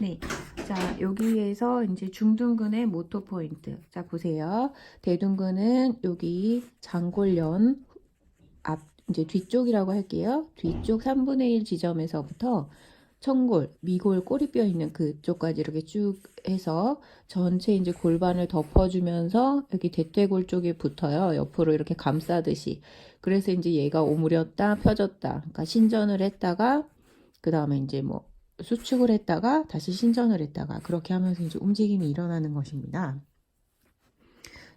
네. 자, 여기에서 이제 중둔근의 모터 포인트. 자, 보세요. 대둔근은 여기 장골연 앞, 이제 뒤쪽이라고 할게요. 뒤쪽 3분의 1 지점에서부터 청골, 미골, 꼬리뼈 있는 그쪽까지 이렇게 쭉 해서 전체 이제 골반을 덮어주면서 여기 대퇴골 쪽에 붙어요. 옆으로 이렇게 감싸듯이. 그래서 이제 얘가 오므렸다, 펴졌다. 그러니까 신전을 했다가, 그 다음에 이제 뭐 수축을 했다가 다시 신전을 했다가 그렇게 하면서 이제 움직임이 일어나는 것입니다.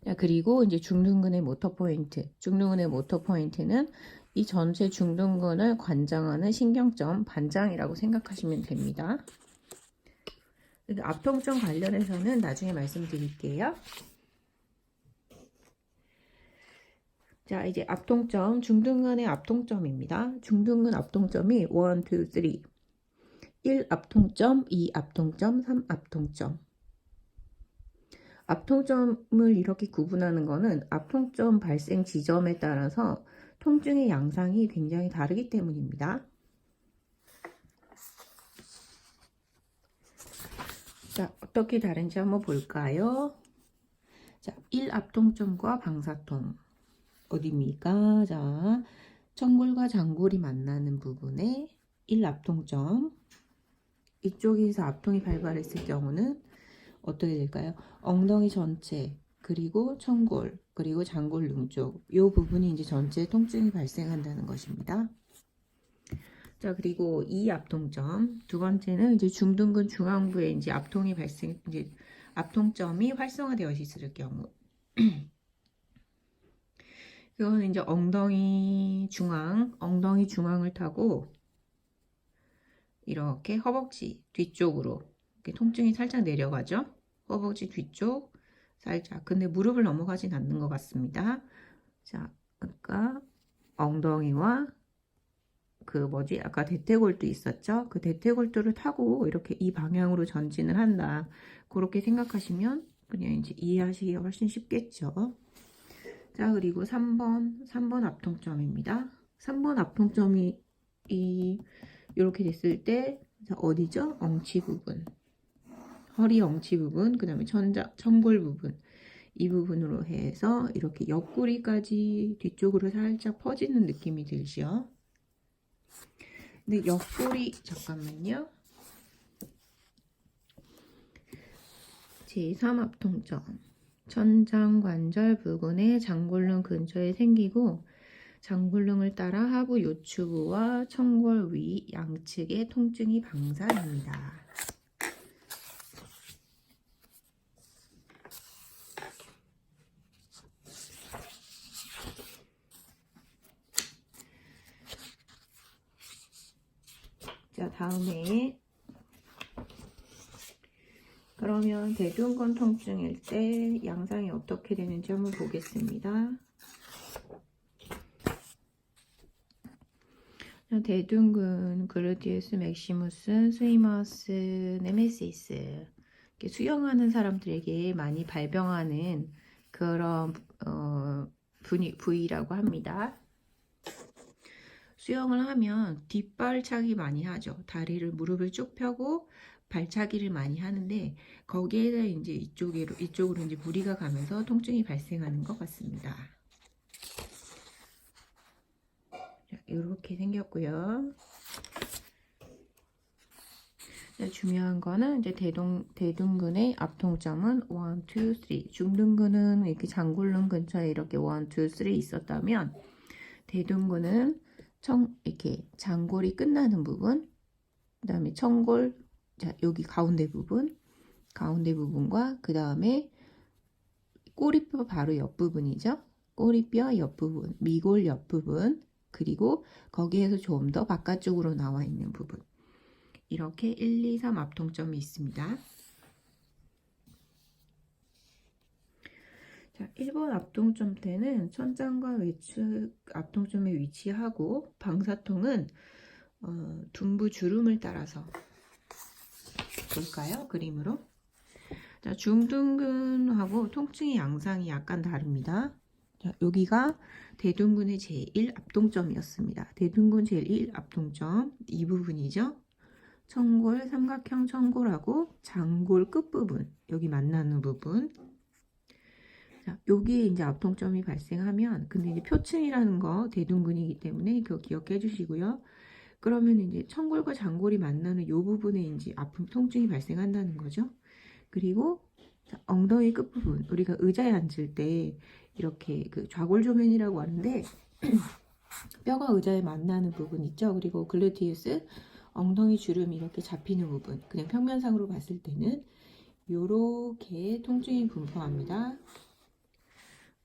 자, 그리고 이제 중둔근의 모터 포인트. 중둔근의 모터 포인트는 이 전체 중둔근을 관장하는 신경점 반장이라고 생각하시면 됩니다. 앞통점 관련해서는 나중에 말씀드릴게요. 자, 이제 앞통점, 중둔근의 앞통점입니다. 중둔근 앞통점이 1, 2, 3. 1 앞통점, 2 앞통점, 3 앞통점. 앞통점을 이렇게 구분하는 것은 앞통점 발생 지점에 따라서 통증의 양상이 굉장히 다르기 때문입니다. 자, 어떻게 다른지 한번 볼까요? 자, 1 앞통점과 방사통. 어디입니까? 자, 청골과 장골이 만나는 부분에 1 앞통점. 이쪽에서 앞통이 발발했을 경우는 어떻게 될까요? 엉덩이 전체, 그리고 청골, 그리고 장골 릉쪽. 이 부분이 이제 전체 통증이 발생한다는 것입니다. 자, 그리고 이 앞통점. 두 번째는 이제 중둔근 중앙부에 이제 앞통이 발생, 이제 앞통점이 활성화되어 있을 경우. 그거는 이제 엉덩이 중앙, 엉덩이 중앙을 타고 이렇게 허벅지 뒤쪽으로 이렇게 통증이 살짝 내려가죠. 허벅지 뒤쪽 살짝. 근데 무릎을 넘어가진 않는 것 같습니다. 자, 아까 엉덩이와 그 뭐지 아까 대퇴골도 있었죠. 그 대퇴골도를 타고 이렇게 이 방향으로 전진을 한다. 그렇게 생각하시면 그냥 이제 이해하시기가 훨씬 쉽겠죠. 자, 그리고 3번, 3번 앞통점입니다. 3번 앞통점이 이 이렇게 됐을 때 자, 어디죠? 엉치 부분. 허리 엉치 부분, 그 다음에 천자, 청골 부분. 이 부분으로 해서 이렇게 옆구리까지 뒤쪽으로 살짝 퍼지는 느낌이 들죠. 근데 옆구리, 잠깐만요. 제3합통점. 천장관절 부근의 장골릉 근처에 생기고 장골릉을 따라 하부 요추부와 청골 위 양측의 통증이 방사됩니다. 자, 다음에 그러면 대둔근 통증일 때 양상이 어떻게 되는지 한번 보겠습니다. 대둔근, 그루디우스, 맥시무스, 스이머스, 네메시스 수영하는 사람들에게 많이 발병하는 그런 어, 부위라고 합니다. 수영을 하면 뒷발차기 많이 하죠. 다리를 무릎을 쭉 펴고 발차기를 많이 하는데 거기에다 이제 이쪽으로 이쪽으로 이제 무리가 가면서 통증이 발생하는 것 같습니다. 자, 이렇게 생겼고요. 자, 중요한 거는 이제 대동 대둔근의 앞통점은 1, 2, 3. 중둔근은 이렇게 장골릉 근처에 이렇게 1, 2, 3 있었다면 대둔근은 청 이렇게 장골이 끝나는 부분, 그 다음에 청골 자, 여기 가운데 부분, 가운데 부분과 그 다음에 꼬리뼈 바로 옆부분이죠. 꼬리뼈 옆부분, 미골 옆부분, 그리고 거기에서 좀 더 바깥쪽으로 나와 있는 부분. 이렇게 1, 2, 3 앞통점이 있습니다. 자, 1번 앞통점 때는 천장과 외측 앞통점에 위치하고 방사통은 어, 둔부 주름을 따라서 볼까요? 그림으로. 자, 중둔근하고 통증의 양상이 약간 다릅니다. 자, 여기가 대둔근의 제1 앞동점이었습니다. 대둔근 제1 앞동점 이 부분이죠. 청골, 삼각형 청골하고 장골 끝부분, 여기 만나는 부분. 자, 여기에 이제 압통점이 발생하면, 근데 이제 표층이라는 거 대둔근이기 때문에 그거 기억해 주시고요. 그러면 이제 청골과 장골이 만나는 이 부분에 이제 아픔, 통증이 발생한다는 거죠. 그리고 자, 엉덩이 끝부분, 우리가 의자에 앉을 때 이렇게 그 좌골조면이라고 하는데, 뼈가 의자에 만나는 부분 있죠. 그리고 글루티우스, 엉덩이 주름이 이렇게 잡히는 부분, 그냥 평면상으로 봤을 때는 이렇게 통증이 분포합니다.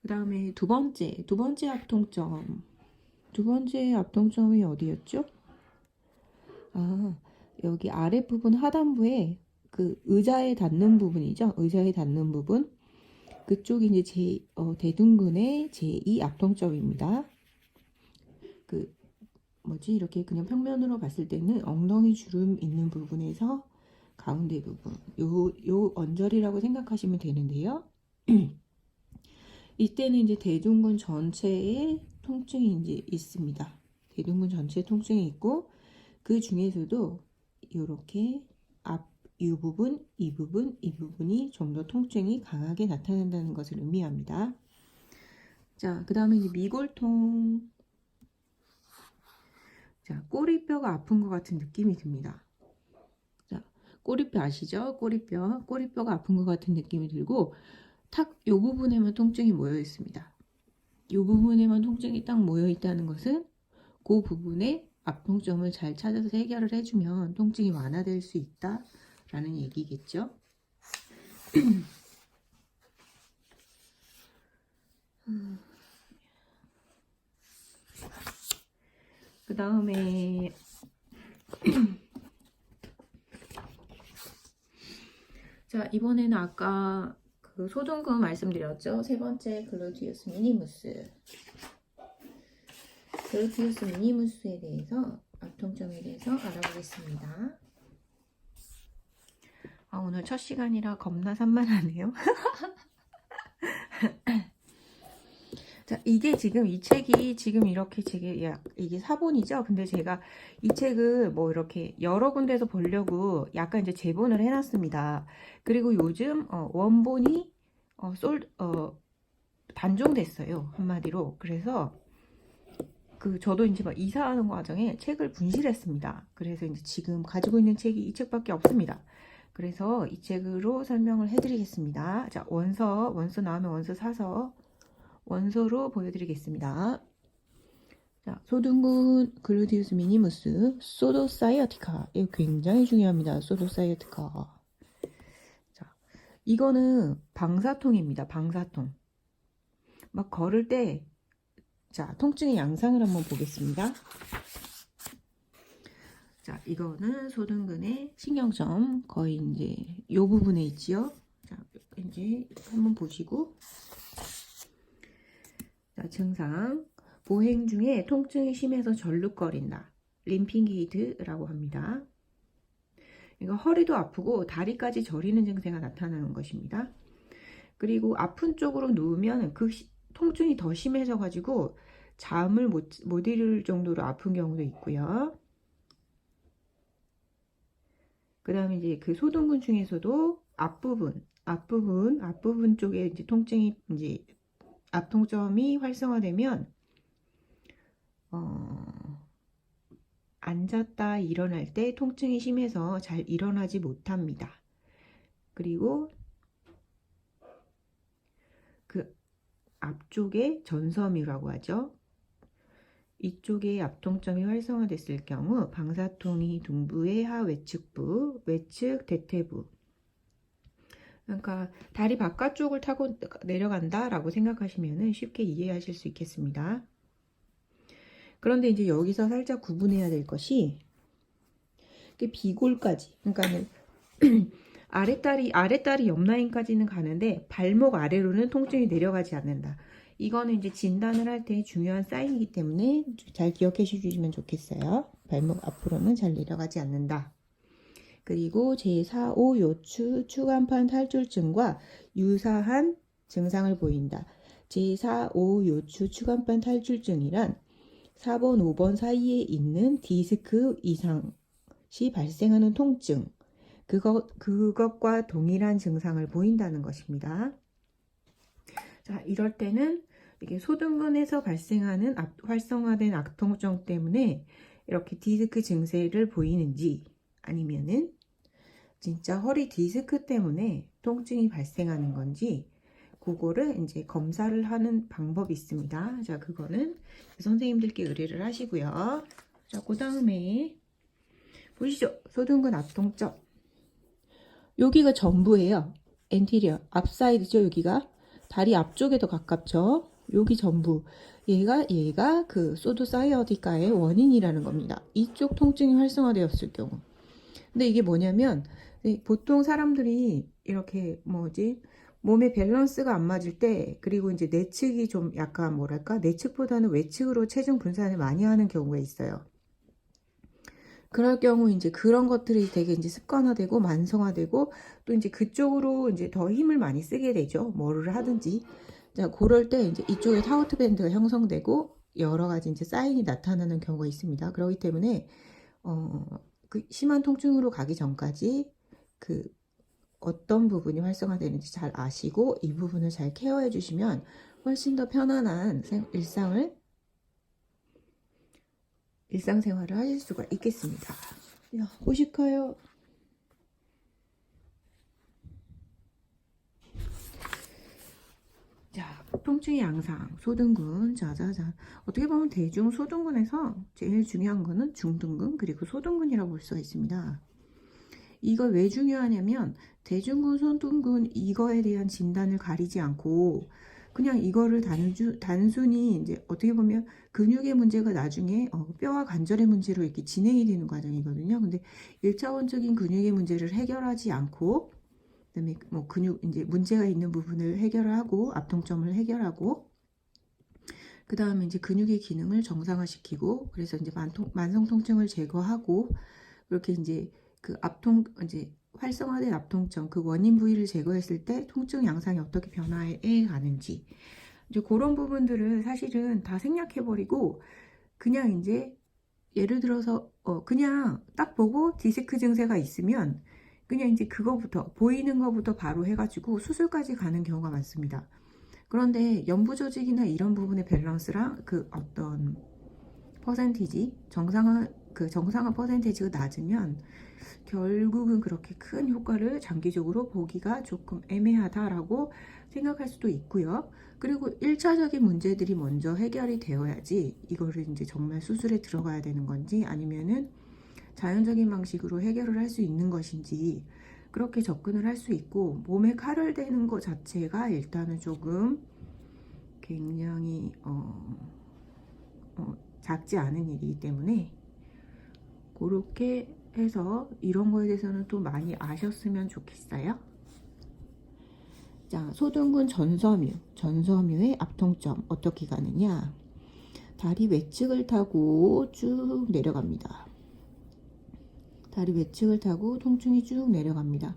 그 다음에 두 번째, 두 번째 합통점. 두 번째 합통점이 어디였죠? 아, 여기 아랫부분 하단부에 그 의자에 닿는 부분이죠. 의자에 닿는 부분. 그쪽이 이제 제, 어, 대둔근의 제2 압통점입니다. 그, 뭐지, 이렇게 그냥 평면으로 봤을 때는 엉덩이 주름 있는 부분에서 가운데 부분, 요, 요 언저리라고 생각하시면 되는데요. 이때는 이제 대둔근 전체에 통증이 이제 있습니다. 대둔근 전체에 통증이 있고, 그 중에서도 이렇게 앞, 이 부분, 이 부분, 이 부분이 좀 더 통증이 강하게 나타난다는 것을 의미합니다. 자, 그 다음에 미골통. 자, 꼬리뼈가 아픈 것 같은 느낌이 듭니다. 자, 꼬리뼈 아시죠? 꼬리뼈. 꼬리뼈가 아픈 것 같은 느낌이 들고, 탁, 요 부분에만 통증이 모여 있습니다. 요 부분에만 통증이 딱 모여 있다는 것은 그 부분에 압통점을 잘 찾아서 해결을 해주면 통증이 완화될 수 있다 라는 얘기겠죠. 그 다음에 자 이번에는 아까 그 소등근 말씀드렸죠. 세 번째 글루티우스 미니무스. 글루티우스 미니무스에 대해서 압통점에 대해서 알아보겠습니다. 아, 오늘 첫 시간이라 겁나 산만하네요. 자, 이게 지금 이 책이 지금 이렇게 제게 약 이게 사본이죠. 근데 제가 이 책을 뭐 이렇게 여러 군데서 보려고 약간 이제 재본을 해놨습니다. 그리고 요즘 어, 원본이 어, 솔, 어, 단종됐어요. 한마디로. 그래서 그 저도 이제 막 이사하는 과정에 책을 분실했습니다. 그래서 이제 지금 가지고 있는 책이 이 책밖에 없습니다. 그래서 이 책으로 설명을 해드리겠습니다. 자, 원서, 원서 나오면 원서 사서 원서로 보여드리겠습니다. 자, 소등군 글루디우스 미니무스 소도사이어티카 이거 굉장히 중요합니다. 소도사이어티카 자, 이거는 방사통입니다. 방사통 막 걸을 때 자, 통증의 양상을 한번 보겠습니다. 자, 이거는 소등근의 신경점 거의 이제 요 부분에 있지요. 자, 이제 한번 보시고 자, 증상 보행 중에 통증이 심해서 절룩거린다. 림핑 게이트라고 합니다. 이거 허리도 아프고 다리까지 저리는 증세가 나타나는 것입니다. 그리고 아픈 쪽으로 누우면 그 시, 통증이 더 심해져 가지고 잠을 못, 못 이룰 정도로 아픈 경우도 있고요. 그 다음에 이제 그 소등근 중에서도 앞부분, 앞부분, 앞부분 쪽에 이제 통증이 이제 앞통점이 활성화되면 어, 앉았다 일어날 때 통증이 심해서 잘 일어나지 못합니다. 그리고 그 앞쪽에 전섬유라고 하죠. 이쪽에 앞통점이 활성화됐을 경우 방사통이 둥부의 하외측부, 외측 대퇴부 그러니까 다리 바깥쪽을 타고 내려간다 라고 생각하시면 쉽게 이해하실 수 있겠습니다. 그런데 이제 여기서 살짝 구분해야 될 것이 비골까지 그러니까는 아랫다리 아랫다리 옆 라인까지는 가는데 발목 아래로는 통증이 내려가지 않는다. 이거는 이제 진단을 할 때 중요한 사인이기 때문에 잘 기억해 주시면 좋겠어요. 발목 앞으로는 잘 내려가지 않는다. 그리고 제4, 5 요추 추간판 탈출증과 유사한 증상을 보인다. 제4, 5 요추 추간판 탈출증이란 4번, 5번 사이에 있는 디스크 이상 시 발생하는 통증, 그것, 그것과 동일한 증상을 보인다는 것입니다. 자, 이럴 때는 이게 소등근에서 발생하는 악- 활성화된 악통증 때문에 이렇게 디스크 증세를 보이는지 아니면은 진짜 허리 디스크 때문에 통증이 발생하는 건지 그거를 이제 검사를 하는 방법이 있습니다. 자, 그거는 선생님들께 의뢰를 하시고요. 자, 그 다음에 보시죠. 소등근 앞통점. 여기가 전부예요. 엔티리어, 앞사이드죠, 여기가. 다리 앞쪽에 더 가깝죠. 여기 전부. 얘가 얘가 그 소도사이어디카의 원인이라는 겁니다. 이쪽 통증이 활성화되었을 경우. 근데 이게 뭐냐면 네, 보통 사람들이 이렇게 뭐지 몸의 밸런스가 안 맞을 때 그리고 이제 내측이 좀 약간 뭐랄까 내측보다는 외측으로 체중 분산을 많이 하는 경우가 있어요. 그럴 경우 이제 그런 것들이 되게 이제 습관화되고 만성화되고 또 이제 그쪽으로 이제 더 힘을 많이 쓰게 되죠. 뭐를 하든지. 자, 그럴 때 이제 이쪽에 타우트 밴드가 형성되고 여러 가지 이제 사인이 나타나는 경우가 있습니다. 그렇기 때문에 어, 그 심한 통증으로 가기 전까지 그 어떤 부분이 활성화되는지 잘 아시고 이 부분을 잘 케어해 주시면 훨씬 더 편안한 생- 일상을 일상생활을 하실 수가 있겠습니다. 야, 보실까요? 자, 통증의 양상, 소등근, 자자자. 어떻게 보면 대중 소등근에서 제일 중요한 거는 중등근 그리고 소등근이라고 볼 수가 있습니다. 이거 왜 중요하냐면 대중근, 소등근 이거에 대한 진단을 가리지 않고 그냥 이거를 단주, 단순히 이제 어떻게 보면 근육의 문제가 나중에 어, 뼈와 관절의 문제로 이렇게 진행이 되는 과정이거든요. 근데 1차원적인 근육의 문제를 해결하지 않고 그다음에 뭐 근육 이제 문제가 있는 부분을 해결하고 압통점을 해결하고 그 다음에 이제 근육의 기능을 정상화시키고 그래서 이제 만통, 만성 통증을 제거하고 그렇게 이제 그 압통 이제 활성화된 압통점 그 원인 부위를 제거했을 때 통증 양상이 어떻게 변화해 가는지. 이제 그런 부분들을 사실은 다 생략해 버리고 그냥 이제 예를 들어서 어 그냥 딱 보고 디스크 증세가 있으면 그냥 이제 그거부터 보이는 거부터 바로 해가지고 수술까지 가는 경우가 많습니다. 그런데 연부 조직이나 이런 부분의 밸런스랑 그 어떤 퍼센티지 정상화 그 정상화 퍼센테이지가 낮으면 결국은 그렇게 큰 효과를 장기적으로 보기가 조금 애매하다라고 생각할 수도 있고요. 그리고 1차적인 문제들이 먼저 해결이 되어야지 이거를 이제 정말 수술에 들어가야 되는 건지 아니면은 자연적인 방식으로 해결을 할 수 있는 것인지 그렇게 접근을 할 수 있고 몸에 칼을 대는 것 자체가 일단은 조금 굉장히 어, 어, 작지 않은 일이기 때문에 그렇게 해서 이런 거에 대해서는 또 많이 아셨으면 좋겠어요. 자, 소등근 전섬유, 전섬유의 앞통점 어떻게 가느냐? 다리 외측을 타고 쭉 내려갑니다. 다리 외측을 타고 통증이 쭉 내려갑니다.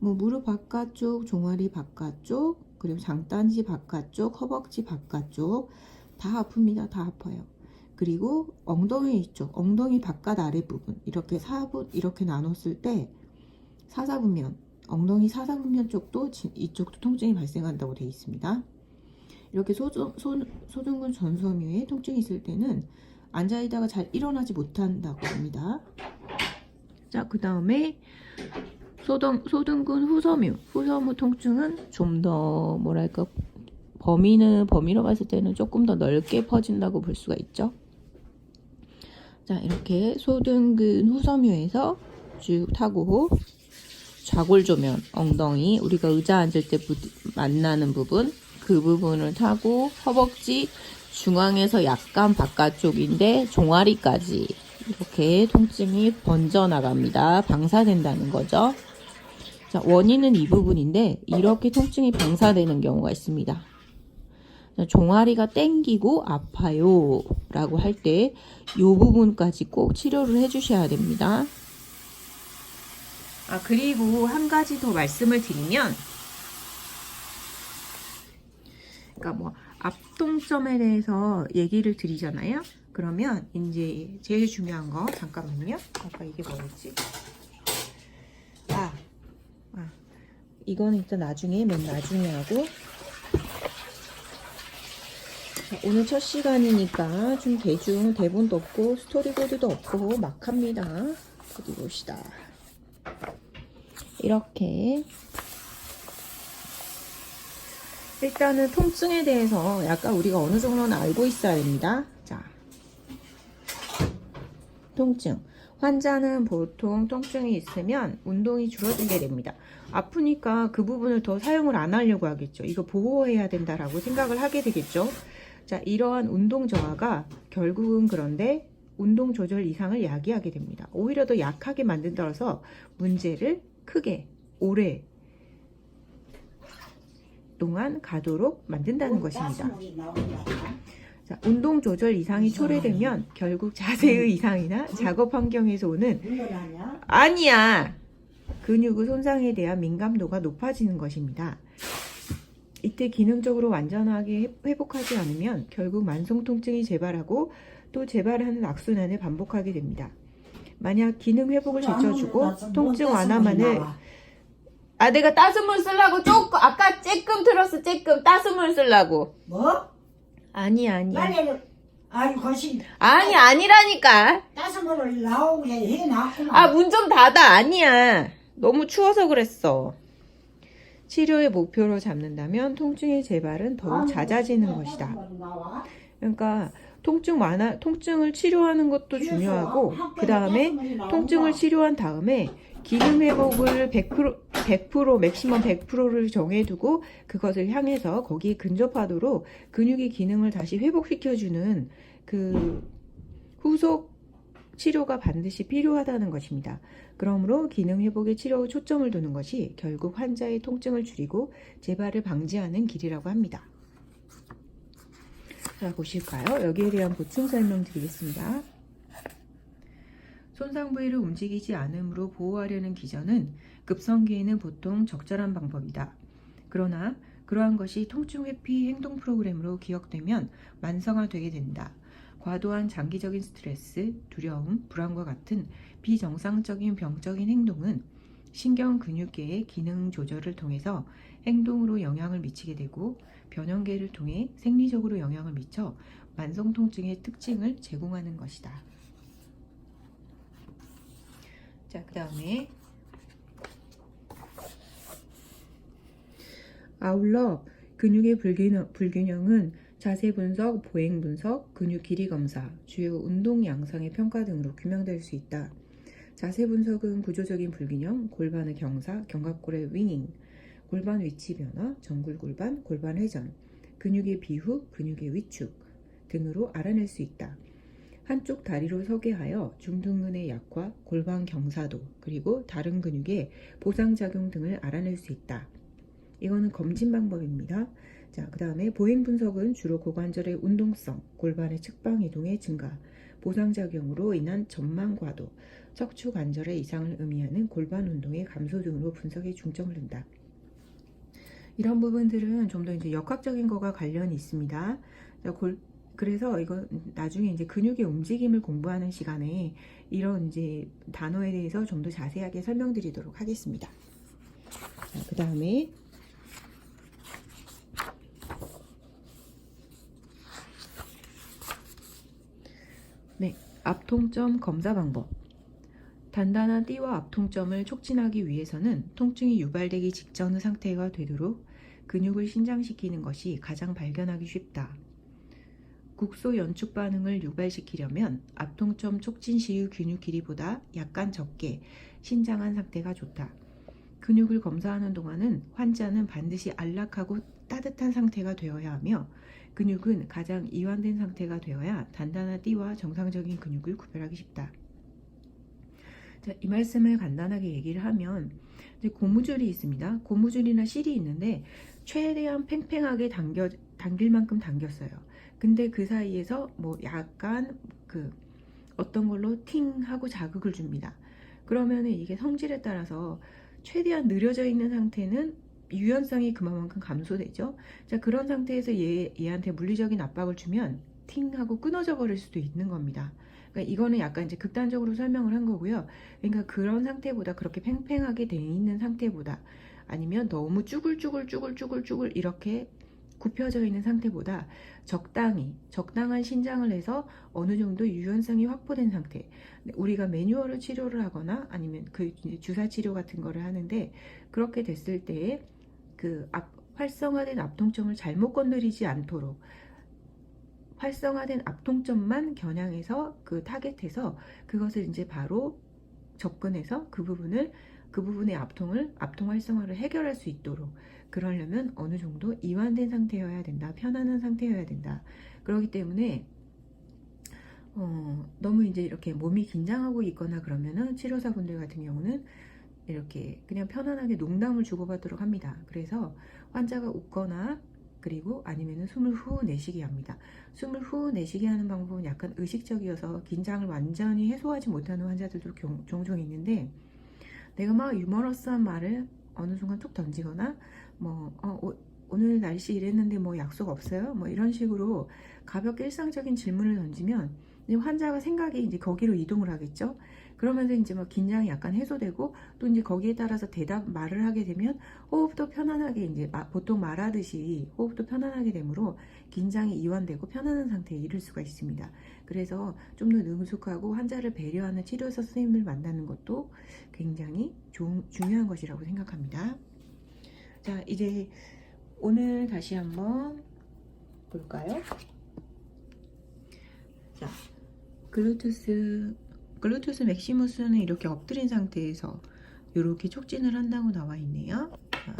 뭐 무릎 바깥쪽, 종아리 바깥쪽, 그리고 장단지 바깥쪽, 허벅지 바깥쪽 다 아픕니다. 다 아파요. 그리고 엉덩이 이쪽, 엉덩이 바깥 아래 부분 이렇게 사분 이렇게 나눴을 때 사사분면, 엉덩이 사사분면 쪽도 지- 이쪽도 통증이 발생한다고 되어 있습니다. 이렇게 소중, 소, 소중근 전섬유에 통증이 있을 때는 앉아 있다가 잘 일어나지 못한다고 합니다. 자, 그 다음에 소등, 소등근 후섬유. 후섬유 통증은 좀 더 뭐랄까 범위는 범위로 봤을 때는 조금 더 넓게 퍼진다고 볼 수가 있죠. 자, 이렇게 소등근 후섬유에서 쭉 타고 좌골조면, 엉덩이, 우리가 의자 앉을 때 부, 만나는 부분, 그 부분을 타고 허벅지 중앙에서 약간 바깥쪽인데 종아리까지 이렇게 통증이 번져나갑니다. 방사된다는 거죠. 자, 원인은 이 부분인데 이렇게 통증이 방사되는 경우가 있습니다. 자, 종아리가 땡기고 아파요 라고 할 때 이 부분까지 꼭 치료를 해주셔야 됩니다. 아, 그리고 한 가지 더 말씀을 드리면, 그러니까 뭐, 앞, 합동점에 대해서 얘기를 드리잖아요. 그러면 이제 제일 중요한 거 잠깐만요. 아까 이게 뭐였지? 아, 아 이거는 일단 나중에 맨 나중에 하고 자, 오늘 첫 시간이니까 좀 대중 대본도 없고 스토리보드도 없고 막 합니다. 어디 봅시다. 이렇게 일단은 통증에 대해서 약간 우리가 어느 정도는 알고 있어야 됩니다. 자, 통증. 환자는 보통 통증이 있으면 운동이 줄어들게 됩니다. 아프니까 그 부분을 더 사용을 안 하려고 하겠죠. 이거 보호해야 된다라고 생각을 하게 되겠죠. 자, 이러한 운동 저하가 결국은 그런데 운동 조절 이상을 야기하게 됩니다. 오히려 더 약하게 만든다서 문제를 크게 오래 동안 가도록 만든다는 것입니다. 자, 운동 조절 이상이 초래되면 결국 자세의 이상이나 작업 환경에서 오는? 아니야. 근육의 손상에 대한 민감도가 높아지는 것입니다. 이때 기능적으로 완전하게 회- 회복하지 않으면 결국 만성 통증이 재발하고 또 재발하는 악순환을 반복하게 됩니다. 만약 기능 회복을 제쳐주고 통증 완화만을 아 내가 따스물 쓰려고 조금 아까 쬐끔 들었어 쬐끔 따스물 쓰려고 뭐? 아니 아니. 빨리 아니 거시 아니 아니라니까. 따스물을 나오게 해놨구만. 아 문 좀 닫아. 아니야. 너무 추워서 그랬어. 치료의 목표로 잡는다면 통증의 재발은 더욱 잦아지는 것이다. 나와. 그러니까 통증 완화 통증을 치료하는 것도 중요하고 그 다음에 통증을 치료한 다음에 기능 회복을 100% 100% 맥시멈 100%를 정해두고 그것을 향해서 거기에 근접하도록 근육의 기능을 다시 회복시켜주는 그 후속 치료가 반드시 필요하다는 것입니다. 그러므로 기능 회복에 치료에 초점을 두는 것이 결국 환자의 통증을 줄이고 재발을 방지하는 길이라고 합니다. 자, 보실까요? 여기에 대한 보충 설명 드리겠습니다. 손상 부위를 움직이지 않음으로 보호하려는 기전은 급성기에는 보통 적절한 방법이다. 그러나 그러한 것이 통증 회피 행동 프로그램으로 기억되면 만성화되게 된다. 과도한 장기적인 스트레스, 두려움, 불안과 같은 비정상적인 병적인 행동은 신경 근육계의 기능 조절을 통해서 행동으로 영향을 미치게 되고 변형계를 통해 생리적으로 영향을 미쳐 만성 통증의 특징을 제공하는 것이다. 자, 그 다음에 아울러 근육의 불균형, 불균형은 자세 분석, 보행 분석, 근육 길이 검사, 주요 운동 양상의 평가 등으로 규명될 수 있다. 자세 분석은 구조적인 불균형, 골반의 경사, 견갑골의 윙잉, 골반 위치 변화, 정굴 골반, 골반 회전, 근육의 비후, 근육의 위축 등으로 알아낼 수 있다. 한쪽 다리로 서게 하여 중둔근의 약화, 골반 경사도, 그리고 다른 근육의 보상작용 등을 알아낼 수 있다. 이거는 검진 방법입니다. 자, 그 다음에 보행 분석은 주로 고관절의 운동성, 골반의 측방 이동의 증가, 보상작용으로 인한 전만 과도, 척추 관절의 이상을 의미하는 골반 운동의 감소 등으로 분석에 중점을 둔다. 이런 부분들은 좀 더 이제 역학적인 거가 관련이 있습니다. 자, 골, 그래서 이거 나중에 이제 근육의 움직임을 공부하는 시간에 이런 이제 단어에 대해서 좀 더 자세하게 설명드리도록 하겠습니다. 그 다음에 네, 앞통점 검사 방법. 단단한 띠와 앞통점을 촉진하기 위해서는 통증이 유발되기 직전의 상태가 되도록 근육을 신장시키는 것이 가장 발견하기 쉽다. 국소 연축 반응을 유발시키려면 앞통점 촉진 시의 근육 길이보다 약간 적게 신장한 상태가 좋다. 근육을 검사하는 동안은 환자는 반드시 안락하고 따뜻한 상태가 되어야 하며 근육은 가장 이완된 상태가 되어야 단단한 띠와 정상적인 근육을 구별하기 쉽다. 자, 이 말씀을 간단하게 얘기를 하면 고무줄이 있습니다. 고무줄이나 실이 있는데 최대한 팽팽하게 당겨 당길 만큼 당겼어요. 근데 그 사이에서 뭐 약간 그 어떤 걸로 팅 하고 자극을 줍니다. 그러면은 이게 성질에 따라서 최대한 느려져 있는 상태는 유연성이 그만큼 감소되죠. 자, 그런 상태에서 얘, 얘한테 물리적인 압박을 주면 팅 하고 끊어져 버릴 수도 있는 겁니다. 그러니까 이거는 약간 이제 극단적으로 설명을 한 거고요. 그러니까 그런 상태보다 그렇게 팽팽하게 돼 있는 상태보다 아니면 너무 쭈글쭈글 쭈글쭈글 쭈글 이렇게 굽혀져 있는 상태보다 적당히 적당한 신장을 해서 어느 정도 유연성이 확보된 상태. 우리가 매뉴얼을 치료를 하거나 아니면 그 주사 치료 같은 거를 하는데 그렇게 됐을 때에 그 앞- 활성화된 앞통점을 잘못 건드리지 않도록 활성화된 앞통점만 겨냥해서 그 타겟해서 그것을 이제 바로 접근해서 그 부분을 그 부분의 앞통을 앞통 활성화를 해결할 수 있도록 그러려면 어느 정도 이완된 상태여야 된다 편안한 상태여야 된다 그렇기 때문에 어, 너무 이제 이렇게 몸이 긴장하고 있거나 그러면은 치료사분들 같은 경우는 이렇게 그냥 편안하게 농담을 주고받도록 합니다. 그래서 환자가 웃거나 그리고 아니면은 숨을 후 내쉬게 합니다. 숨을 후 내쉬게 하는 방법은 약간 의식적이어서 긴장을 완전히 해소하지 못하는 환자들도 경- 종종 있는데 내가 막 유머러스한 말을 어느 순간 툭 던지거나 뭐 어, 오- 오늘 날씨 이랬는데 뭐 약속 없어요? 뭐 이런 식으로 가볍게 일상적인 질문을 던지면 환자가 생각이 이제 거기로 이동을 하겠죠. 그러면서 이제 막 긴장이 약간 해소되고 또 이제 거기에 따라서 대답 말을 하게 되면 호흡도 편안하게 이제 마- 보통 말하듯이 호흡도 편안하게 되므로 긴장이 이완되고 편안한 상태에 이를 수가 있습니다. 그래서 좀 더 능숙하고 환자를 배려하는 치료사 선생님을 만나는 것도 굉장히 조- 중요한 것이라고 생각합니다. 자, 이제 오늘 다시 한번 볼까요? 자, 글루투스 글루투스 맥시무스는 이렇게 엎드린 상태에서 이렇게 촉진을 한다고 나와 있네요. 자,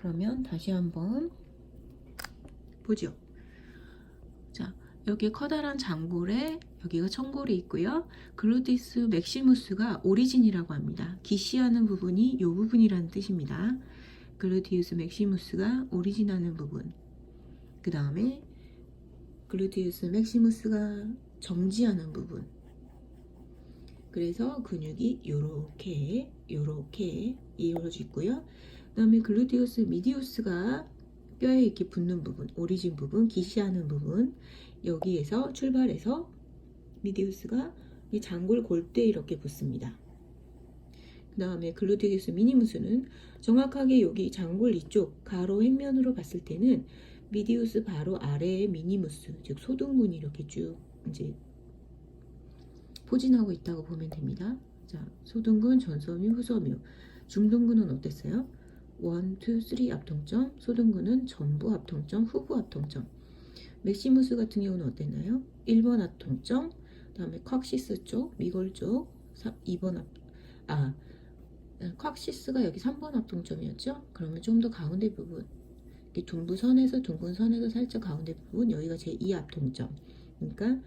그러면 다시 한번 보죠. 자, 여기 커다란 장골에 여기가 청골이 있고요. 글루티스 맥시무스가 오리진이라고 합니다. 기시하는 부분이 이 부분이라는 뜻입니다. 글루티우스 맥시무스가 오리진하는 부분. 그 다음에 글루티우스 맥시무스가 정지하는 부분. 그래서 근육이 요렇게 요렇게 이어져 있고요. 그 다음에 글루티우스 미디우스가 뼈에 이렇게 붙는 부분, 오리진 부분, 기시하는 부분 여기에서 출발해서 미디우스가 이 장골 골대에 이렇게 붙습니다. 그 다음에 글루티우스 미니무스는 정확하게 여기 장골 이쪽 가로 횡면으로 봤을 때는 미디우스 바로 아래에 미니무스 즉 소등근이 이렇게 쭉 이제 포진하고 있다고 보면 됩니다. 자, 소등근, 전섬유, 후섬유. 중등근은 어땠어요? 1, 2, 3 앞통점, 소등근은 전부 앞통점, 후부 앞통점. 맥시무스 같은 경우는 어땠나요? 1번 앞통점, 그 다음에 콱시스 쪽, 미골 쪽, 2번 앞, 아, 콱시스가 여기 3번 앞통점이었죠? 그러면 좀 더 가운데 부분, 이렇게 둥부선에서 둥근선에서 살짝 가운데 부분, 여기가 제2 앞통점. 그러니까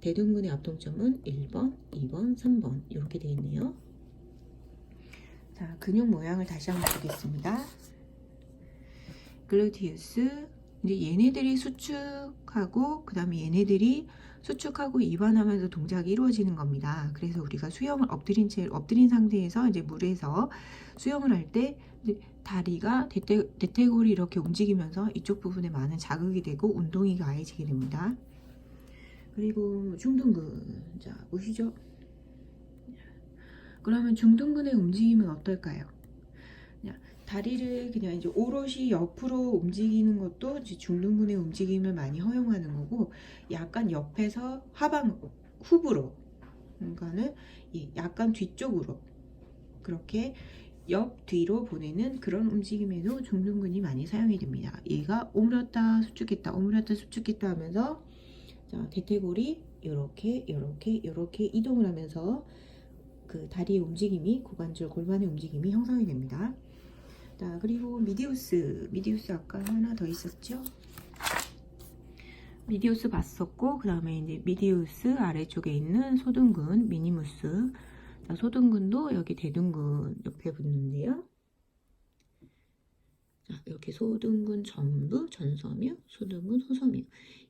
대둔근의 앞통점은 1번, 2번, 3번 이렇게 되어 있네요. 자, 근육 모양을 다시 한번 보겠습니다. 글루티우스 이제 얘네들이 수축하고 그 다음에 얘네들이 수축하고 이완하면서 동작이 이루어지는 겁니다. 그래서 우리가 수영을 엎드린 채 엎드린 상태에서 이제 물에서 수영을 할 때 다리가 대퇴, 대퇴골이 이렇게 움직이면서 이쪽 부분에 많은 자극이 되고 운동이 가해지게 됩니다. 그리고 중둔근 자 보시죠 그러면 중둔근의 움직임은 어떨까요 다리를 그냥 이제 오롯이 옆으로 움직이는 것도 이제 중둔근의 움직임을 많이 허용하는 거고 약간 옆에서 하방 후부로 그러니까는 이 약간 뒤쪽으로 그렇게 옆 뒤로 보내는 그런 움직임에도 중둔근이 많이 사용이 됩니다. 얘가 오므렸다 수축했다 오므렸다 수축했다 하면서 자, 대퇴골이 이렇게 이렇게 이렇게 이동을 하면서 그 다리의 움직임이 고관절 골반의 움직임이 형성이 됩니다. 자, 그리고 미디우스 미디우스 아까 하나 더 있었죠? 미디우스 봤었고 그 다음에 이제 미디우스 아래쪽에 있는 소등근 미니무스 자, 소등근도 여기 대둔근 옆에 붙는데요. 자, 이렇게 소등근 전부 전섬유, 소등근 후섬유.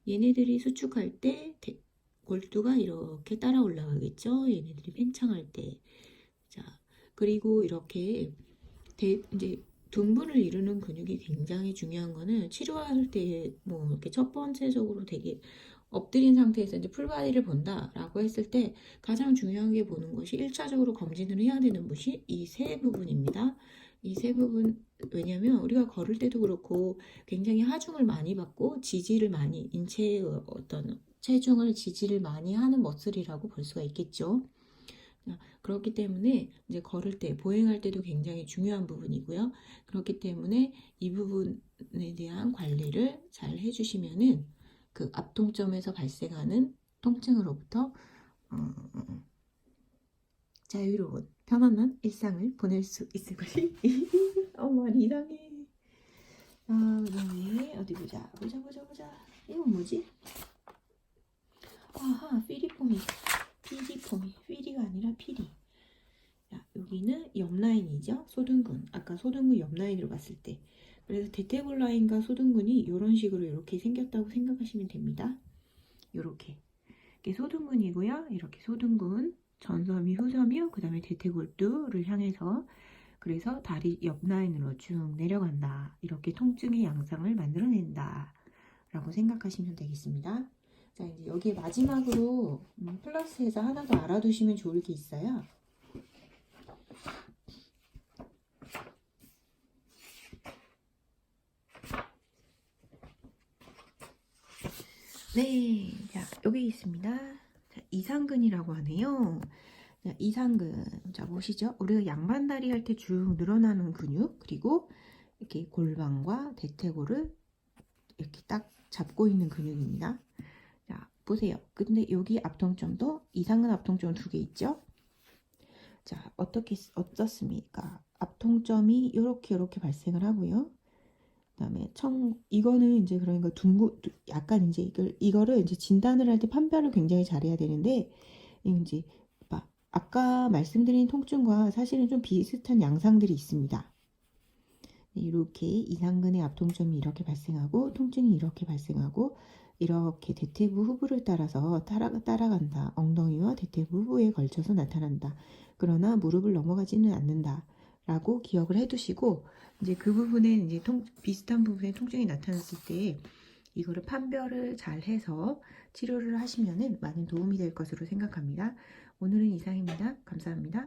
얘네들이 수축할 때 대- 골두가 이렇게 따라 올라가겠죠. 얘네들이 팽창할 때. 자, 그리고 이렇게 대, 이제 둔부를 이루는 근육이 굉장히 중요한 거는 치료할 때 뭐 이렇게 첫 번째적으로 되게 엎드린 상태에서 이제 풀바디를 본다라고 했을 때 가장 중요한 게 보는 것이 1차적으로 검진을 해야 되는 것이 이 세 부분입니다. 이 세 부분 왜냐면 우리가 걸을 때도 그렇고 굉장히 하중을 많이 받고 지지를 많이 인체의 어떤 체중을 지지를 많이 하는 머슬이라고 볼 수가 있겠죠. 자, 그렇기 때문에 이제 걸을 때 보행할 때도 굉장히 중요한 부분이고요. 그렇기 때문에 이 부분에 대한 관리를 잘 해주시면은 그 앞통점에서 발생하는 통증으로부터 어, 자유로운 편안한 일상을 보낼 수 있을 것이 어머 이상해. 아 그다음에 어디 보자. 보자 보자 보자. 이건 뭐지? 아하 피리폼이 피리폼이. 피리가 아니라 피리. 자 여기는 옆 라인이죠? 소둔근. 아까 소둔근 옆 라인으로 봤을 때. 그래서 대퇴골 라인과 소둔근이 이런 식으로 이렇게 생겼다고 생각하시면 됩니다. 이렇게. 이게 소둔근이고요. 이렇게 소둔근 전섬유, 후섬유, 그 다음에 대퇴골두를 향해서 그래서 다리 옆 라인으로 쭉 내려간다. 이렇게 통증의 양상을 만들어낸다. 라고 생각하시면 되겠습니다. 자, 이제 여기에 마지막으로 음, 플러스해서 하나 더 알아두시면 좋을 게 있어요. 네, 자, 여기 있습니다. 자, 이상근이라고 하네요. 자, 이상근. 자, 보시죠. 우리가 양반다리 할 때 쭉 늘어나는 근육, 그리고 이렇게 골반과 대퇴골을 이렇게 딱 잡고 있는 근육입니다. 자, 보세요. 근데 여기 앞통점도 이상근 앞통점 두 개 있죠? 자, 어떻게, 어떻습니까? 앞통점이 이렇게 이렇게 발생을 하고요. 그다음에 청 이거는 이제 그러니까 둥구 두- 약간 이제 이걸 이거를 이제 진단을 할 때 판별을 굉장히 잘해야 되는데 이제 막 아까 말씀드린 통증과 사실은 좀 비슷한 양상들이 있습니다. 이렇게 이상근의 앞통점이 이렇게 발생하고 통증이 이렇게 발생하고 이렇게 대퇴부 후부를 따라서 따라, 따라간다. 엉덩이와 대퇴부 후부에 걸쳐서 나타난다. 그러나 무릎을 넘어가지는 않는다. 라고 기억을 해두시고 이제 그 부분에 이제 통, 비슷한 부분에 통증이 나타났을 때 이거를 판별을 잘 해서 치료를 하시면은 많은 도움이 될 것으로 생각합니다. 오늘은 이상입니다. 감사합니다.